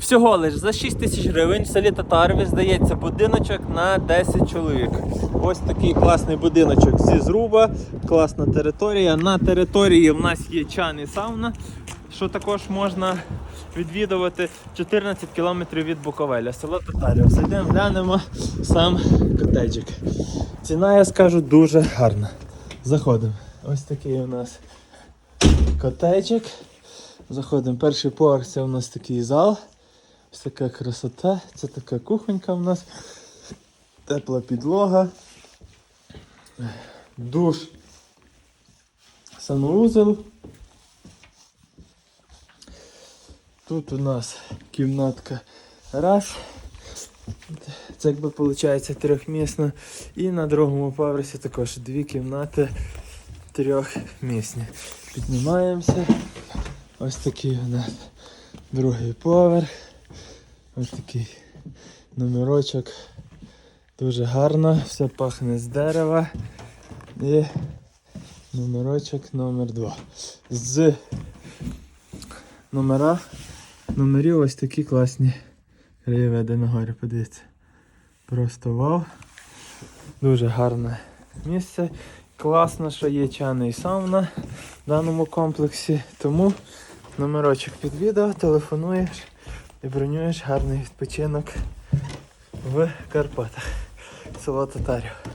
Всього лиш за 6 тисяч гривень в селі Татарові здається будиночок на 10 чоловік. Ось такий класний будиночок зі зруба, класна територія. На території в нас є чан і сауна, що також можна відвідувати 14 кілометрів від Буковеля, село Татарів. Зайдемо, глянемо сам котеджик. Ціна, я скажу, дуже гарна. Заходимо. Ось такий у нас котеджик. Заходимо. Перший поверх це у нас такий зал. Ось така красота. Це така кухонька у нас. Тепла підлога. Душ. Санвузел. Тут у нас кімнатка раз. Це якби виходить трьохмісна. І на другому поверсі також дві кімнати трьохмісні. Піднімаємося. Ось такий у нас другий поверх. Ось такий номерочок. Дуже гарно, все пахне з дерева. І номерочок номер 2. З номера. Номерів ось такі класні краєвиди на горі, подивіться. Просто вау. Дуже гарне місце. Класно, що є чани і сауна в даному комплексі. Тому номерочок під відео, телефонуєш і бронюєш гарний відпочинок в Карпатах. Село Татарів.